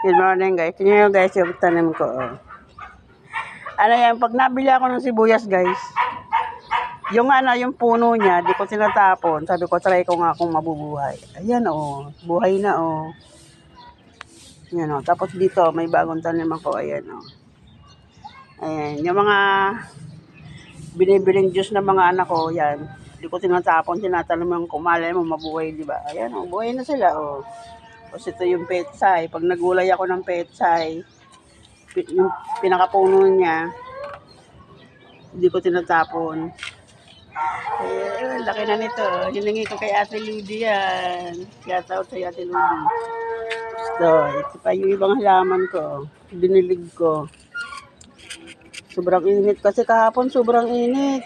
Good morning guys. Tingnan nyo guys yung tanim ko. Oh. Ano yan, pag nabili ako ng sibuyas guys, yung ano, yung puno niya, di ko tinatapon. Sabi ko, try ko nga kung mabubuhay. Ayan oh, buhay na oh. Yan oh. Tapos dito, may bagong tanim ako. Ayan oh. Ayan, yung mga binibiling juice ng mga anak ko, yan. Di ko tinatapon, tinatalaman ko, malay mo mabuhay, di ba? Ayan oh, buhay na sila oh. Tapos ito yung petsay. Pag nagulay ako ng petsay, yung pinakapuno niya, hindi ko tinatapon. Eh, laki na nito. Hiningi ko kay Ate Ludi yan. Shout out kay Ate Ludi. Ito, ito pa yung ibang halaman ko. Dinilig ko. Sobrang init kasi kahapon sobrang init.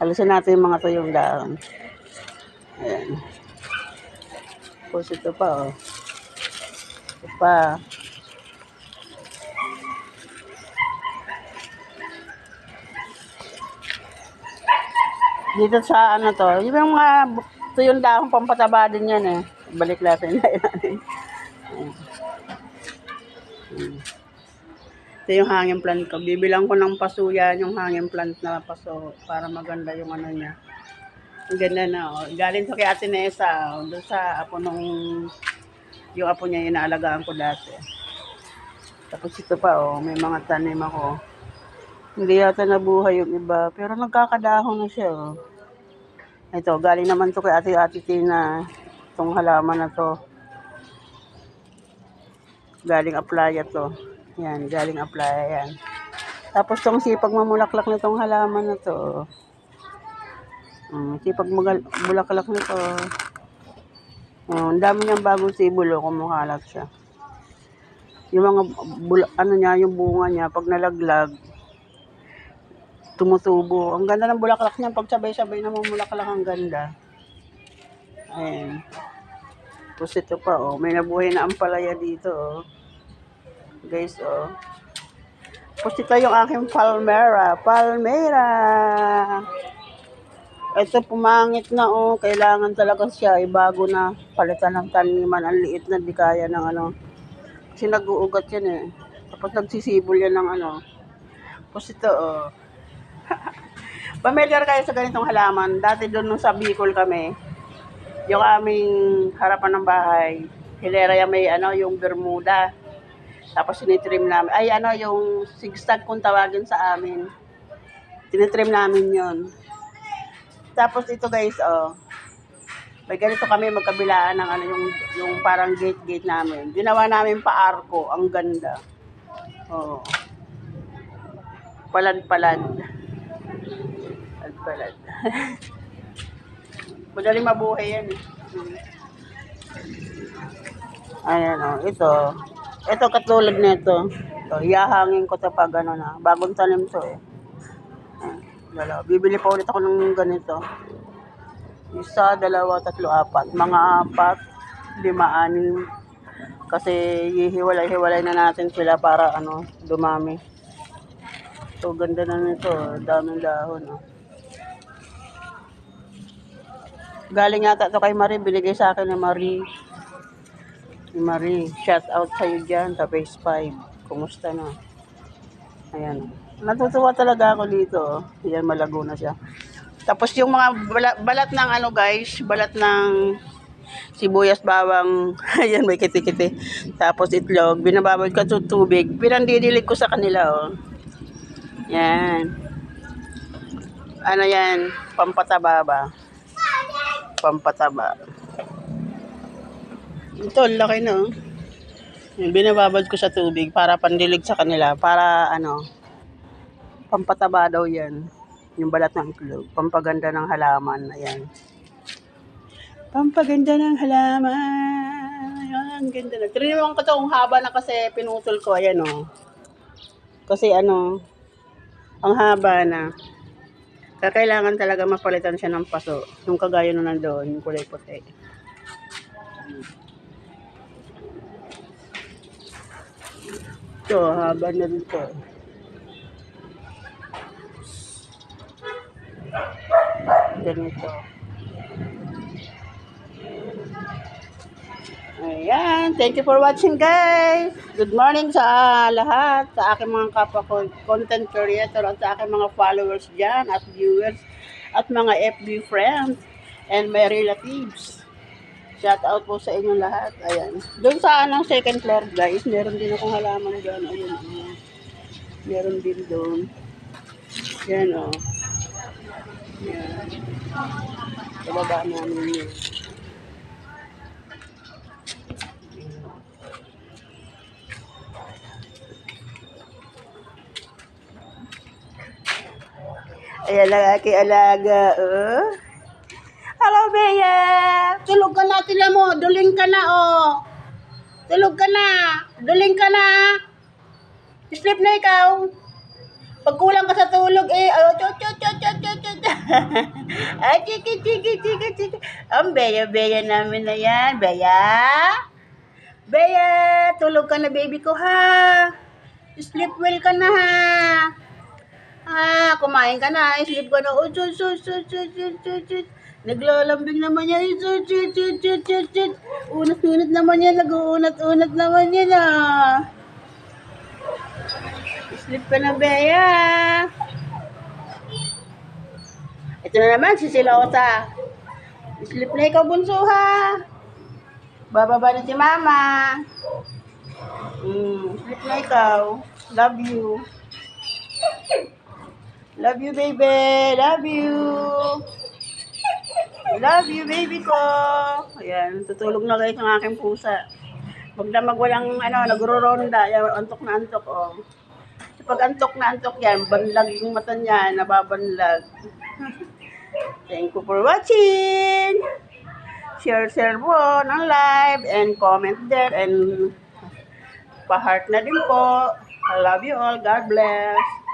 Alisin natin yung mga tuyong dahon. Ayan. Tapos ito pa, oh. Ito pa. Dito sa ano to, yung mga bu- tuyong dahon pampataba din yan eh. Balik natin na. Hmm. Ito yung hanging plant ko. Bibilang ko ng paso yan, yung hanging plant na paso para maganda yung ano niya. Ang ganda na, oh. Galing to kay Ate Nessa, oh. Doon sa apo nung, yung apo niya inaalagaan ko dati. Tapos ito pa, oh, may mga tanim ako. Hindi yata nabuhay yung iba, pero nagkakadahon na siya, oh. Ito, galing naman to kay Ate Ate Tina, itong halaman na to. Galing aplaya to. Yan, galing aplaya yan. Tapos tong sipag mamulaklak na tong halaman na to, oh. Mm, sipag bulaklak nito. Oh, ang dami niyang bagong sibulo kumukalat siya. Yung mga bula, ano niya, yung bunga niya, pag nalaglag, tumutubo. Ang ganda ng bulaklak niya, pag sabay-sabay na mamulaklak, ang ganda. Ayan. Tapos ito pa, oh, may nabuhay na ampalaya dito, oh. Guys, oh. Tapos ito yung aking palmera. Palmera! Ito pumangit na oh, kailangan talaga siya ibago na palitan ng taniman. Ang liit na di kaya ng ano. Kasi nag-uugat yan eh. Tapos nagsisibol yan ng ano. Tapos ito oh. Pamilyar kayo sa ganitong halaman. Dati doon nung sa Bicol kami, yung aming harapan ng bahay, hilera yung may ano, yung Bermuda. Tapos sinitrim namin. Ay ano, yung zigzag kung tawagin sa amin. Tinitrim namin yon tapos ito guys, oh. May ganito kami magkabilaan ng ano yung yung parang gate-gate namin. Ginawa namin pa arko, ang ganda. Oh. Palad-palad. Palad-palad. Madali mabuhay yan. eh. Ayan oh, ito. Ito katulad nito. Ito, ihahangin ko to pag ano na. Bagong tanim to eh. Dalawa. Bibili pa ulit ako ng ganito. Isa, dalawa, tatlo, apat. Mga apat, lima, anim. Kasi hihiwalay-hiwalay na natin sila para ano, dumami. So, ganda na nito. Daming dahon. Oh. Galing yata to kay Marie. Binigay sa akin ni Marie. Ni Marie. Shout out sa'yo dyan sa Phase 5. Kumusta na? Ayan. Natutuwa talaga ako dito. oh. Ayan, malago na siya. Tapos yung mga balat, balat ng ano guys, balat ng sibuyas, bawang, ayan may kiti-kiti. Tapos itlog, binababad ko sa tubig. Pinandidilig ko sa kanila oh. Yan. Ano yan? Pampataba ba? Pampataba. Ito, laki no. Binababad ko sa tubig para pandilig sa kanila. Para ano, pampataba daw yan. Yung balat ng itlog. Pampaganda ng halaman. Ayan. Pampaganda ng halaman. Ang ganda na. Tininiwan ko to haba na kasi pinutol ko. Ayan o. Kasi ano, ang haba na. Kaya kailangan talaga mapalitan siya ng paso. Yung kagaya na nandoon, yung kulay puti. Ito, haba na rin to. Ganito. Ayan, thank you for watching guys. Good morning sa lahat, sa aking mga kapwa content creator at sa aking mga followers dyan at viewers at mga FB friends and my relatives. Shout out po sa inyong lahat. Ayan. Doon sa anong second floor guys, meron din akong halaman dyan. Ayun. Oh. Meron din doon. Yan. Oh. Yan. Sa baba namin yun. Ayan aking alaga, oh. Hello, Bea! Tulog ka na, tila mo. Duling ka na, oh. Tulog ka na. Duling ka na. Sleep na ikaw. Pag kulang ka sa tulog, eh, oh, chot, chot, chot, chot, chot, chot. Ay, chiki, chiki, chiki, chiki. Ang Bea-Bea namin na yan. Bea? Bea, tulog ka na, baby ko, ha? Sleep well ka na, ha? Ah, kumain ka na. Sleep ka na. Oh, chut, chut, chut, chut, chut, chut, chut. Naglalambing naman yan. Eh, Chut, chut, chut, chut, chut, chut. Unat-unat naman yan. Nag-uunat-unat naman yan, ah. Sleep ka na, Bea. Ito na naman, si Silosa. Sleep na ikaw, bunso, ha? Bababa na si Mama. Mm, sleep na ikaw. Love you. Love you, baby. Love you. Love you, baby ko. Ayan, tutulog na guys ang aking pusa. Huwag na magwalang, ano, nagro-ronda. Antok na antok, oh. Pag antok na antok yan, banlag yung mata niya, nababanlag. Thank you for watching. Share, share po ng live and comment there and pa-heart na din po. I love you all. God bless.